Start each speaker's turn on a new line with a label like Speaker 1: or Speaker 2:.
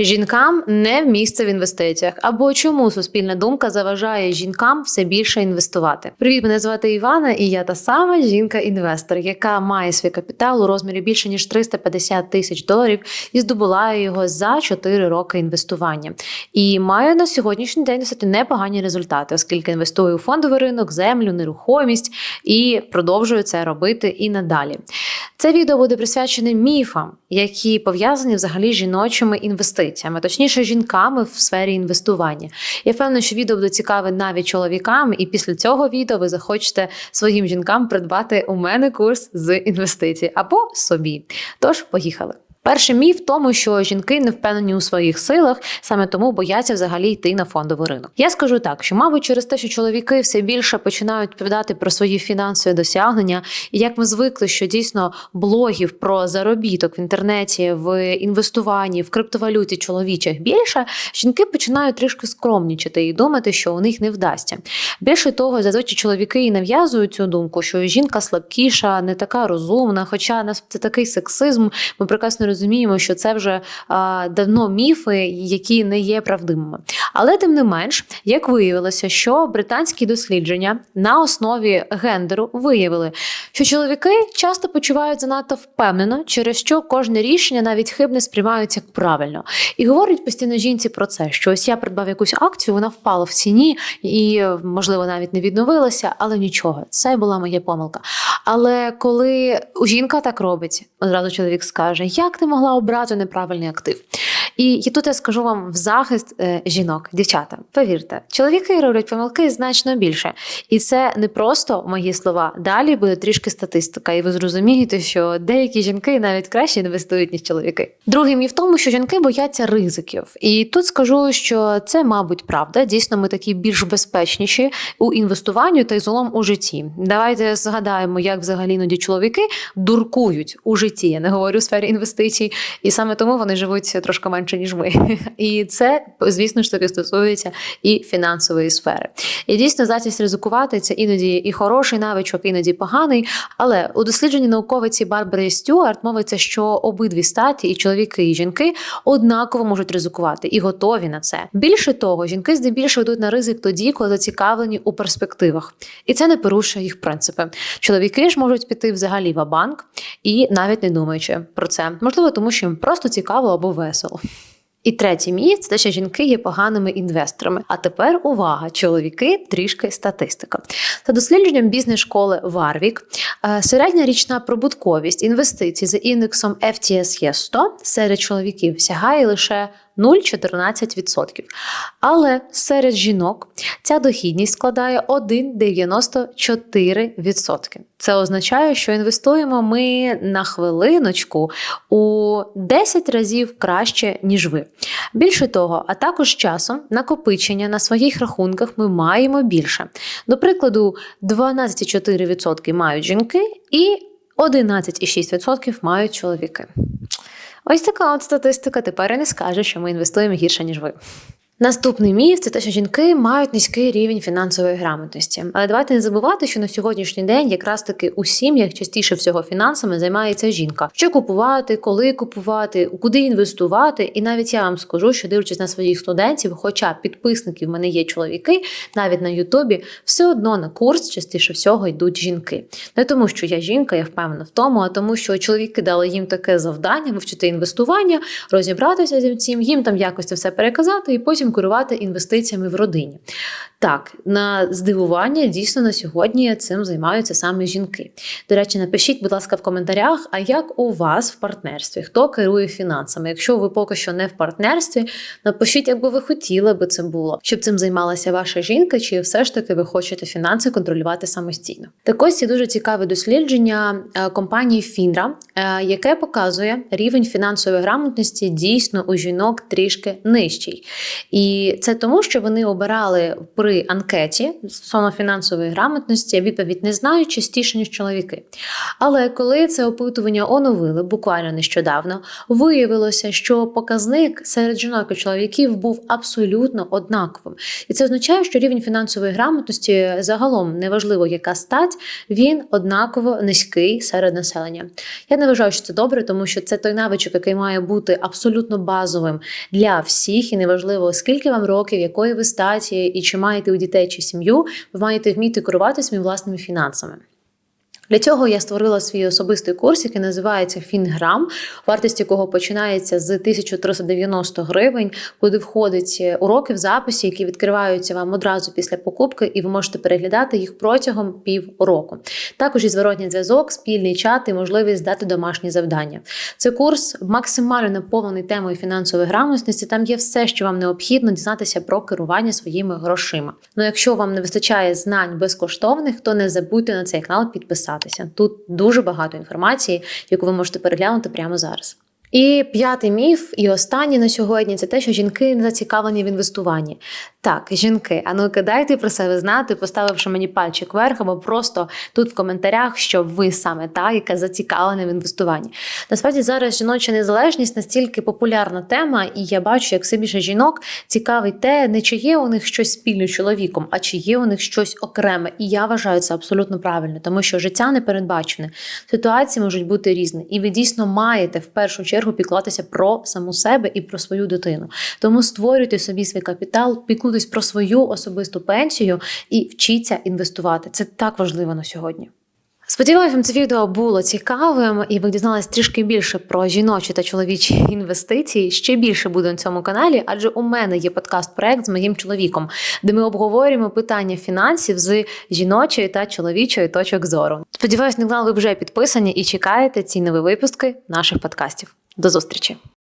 Speaker 1: Жінкам не місце в інвестиціях. Або чому суспільна думка заважає жінкам все більше інвестувати? Привіт, мене звати Івана, і я та сама жінка-інвестор, яка має свій капітал у розмірі більше ніж 350 тисяч доларів і здобула його за 4 роки інвестування. І маю на сьогоднішній день досить непогані результати, оскільки інвестую у фондовий ринок, землю, нерухомість і продовжую це робити і надалі. Це відео буде присвячене міфам, які пов'язані взагалі з жіночими інвестиціями, точніше, жінками в сфері інвестування. Я впевнена, що відео буде цікаве навіть чоловікам, і після цього відео ви захочете своїм жінкам придбати у мене курс з інвестицій або собі. Тож, поїхали. Перший міф в тому, що жінки не впевнені у своїх силах, саме тому бояться взагалі йти на фондовий ринок. Я скажу так, що, мабуть, через те, що чоловіки все більше починають відповідати про свої фінансові досягнення, і як ми звикли, що дійсно блогів про заробіток в інтернеті, в інвестуванні, в криптовалюті чоловічих більше, жінки починають трішки скромнічати і думати, що у них не вдасться. Більше того, зазвичай чоловіки і нав'язують цю думку, що жінка слабкіша, не така розумна, хоча це такий сексизм. Ми прекрасно розуміємо, що це вже давно міфи, які не є правдивими. Але тим не менш, як виявилося, що британські дослідження на основі гендеру виявили, що чоловіки часто почувають занадто впевнено, через що кожне рішення, навіть хибне, сприймають як правильно. І говорять постійно жінці про це, що ось я придбав якусь акцію, вона впала в ціні і, можливо, навіть не відновилася, але нічого, це була моя помилка. Але коли жінка так робить, одразу чоловік скаже: Як ти могла обрати неправильний актив? І, і тут я скажу вам в захист е, жінок, дівчата, повірте, чоловіки роблять помилки значно більше. І це не просто мої слова. Далі буде трішки статистика, і ви зрозумієте, що деякі жінки навіть краще інвестують, ніж чоловіки. Другий міф в тому, що жінки бояться ризиків. І тут скажу, що це, мабуть, правда. Дійсно, ми такі більш безпечніші у інвестуванні та й золом у житті. Давайте згадаємо, як взагалі іноді чоловіки дуркують у житті. Я не говорю у сфері інвестицій, і саме тому вони живуть трошки менше, ніж ми. І це, звісно ж таки, стосується і фінансової сфери. І дійсно здатність ризикувати це іноді і хороший навичок, іноді поганий. Але у дослідженні науковиці Барбари Стюарт мовиться, що обидві статі, і чоловіки, і жінки однаково можуть ризикувати і готові на це. Більше того, жінки здебільшого йдуть на ризик тоді, коли зацікавлені у перспективах, і це не порушує їх принципи. Чоловіки ж можуть піти взагалі в банк і навіть не думаючи про це, можливо, тому що їм просто цікаво або весело. І третій міф – це те, що жінки є поганими інвесторами. А тепер увага, чоловіки, трішки статистика. За дослідженням бізнес-школи Варвік, е, середня річна прибутковість інвестицій за індексом FTSE 100 серед чоловіків сягає лише 0,14%. Але серед жінок ця дохідність складає 1,94%. Це означає, що інвестуємо ми на хвилиночку у 10 разів краще, ніж ви. Більше того, а також часом накопичення на своїх рахунках ми маємо більше. До прикладу, 12,4% мають жінки і 11,6% мають чоловіки. Ось така от статистика тепер і не скаже, що ми інвестуємо гірше, ніж ви. Наступний міф це те, що жінки мають низький рівень фінансової грамотності. Але давайте не забувати, що на сьогоднішній день якраз таки у сім'ях частіше всього фінансами займається жінка. Що купувати, коли купувати, куди інвестувати. І навіть я вам скажу, що дивлячись на своїх студентів, хоча підписників в мене є чоловіки, навіть на Ютубі, все одно на курс частіше всього йдуть жінки. Не тому, що я жінка, я впевнена в тому, а тому, що чоловіки дали їм таке завдання вивчити інвестування, розібратися з цим, їм там якось це все переказати і потім керувати інвестиціями в родині. Так, на здивування дійсно на сьогодні цим займаються саме жінки. До речі, напишіть, будь ласка, в коментарях, а як у вас в партнерстві? Хто керує фінансами? Якщо ви поки що не в партнерстві, напишіть, як би ви хотіли би це було, щоб цим займалася ваша жінка, чи все ж таки ви хочете фінанси контролювати самостійно. Так ось є дуже цікаве дослідження е, компанії Фінра, яке показує рівень фінансової грамотності дійсно у жінок трішки нижчий. І І це тому, що вони обирали при анкеті стосовно фінансової грамотності відповідь не знаю частіше ніж чоловіки. Але коли це опитування оновили буквально нещодавно, виявилося, що показник серед жінок і чоловіків був абсолютно однаковим. І це означає, що рівень фінансової грамотності загалом неважливо, яка стать, він однаково низький серед населення. Я не вважаю, що це добре, тому що це той навичок, який має бути абсолютно базовим для всіх, і неважливо, скільки вам років, якої ви статі, і чи маєте у дітей чи сім'ю, ви маєте вміти керувати своїми власними фінансами. Для цього я створила свій особистий курс, який називається Фінграм, вартість якого починається з 1390 гривень, куди входить уроки в записі, які відкриваються вам одразу після покупки, і ви можете переглядати їх протягом пів року. Також і зворотній зв'язок, спільний чат і можливість здати домашні завдання. Це курс максимально наповнений темою фінансової грамотності. Там є все, що вам необхідно дізнатися про керування своїми грошима. Ну, якщо вам не вистачає знань безкоштовних, то не забудьте на цей канал підписатися. Тут дуже багато інформації, яку ви можете переглянути прямо зараз. І п'ятий міф, і останній на сьогодні це те, що жінки не зацікавлені в інвестуванні. Так, жінки, а ну дайте про себе знати, поставивши мені пальчик вверх, або просто тут в коментарях, що ви саме та, яка зацікавлена в інвестуванні. Насправді зараз жіноча незалежність настільки популярна тема, і я бачу, як все більше жінок цікавить те, не чи є у них щось спільне з чоловіком, а чи є у них щось окреме. І я вважаю це абсолютно правильно, тому що життя не передбачене, ситуації можуть бути різні, і ви дійсно маєте в першу чергу піклуватися про саму себе і про свою дитину. Тому створюйте собі свій капітал, піклуйтесь про свою особисту пенсію і вчіться інвестувати. Це так важливо на сьогодні. Сподіваюся, вам це відео було цікавим, і ви дізналися трішки більше про жіночі та чоловічі інвестиції. Ще більше буде на цьому каналі, адже у мене є подкаст-проект з моїм чоловіком, де ми обговорюємо питання фінансів з жіночої та чоловічої точок зору. Сподіваюсь, на канал ви вже підписані і чекаєте ці нові випуски наших подкастів. До зустрічі!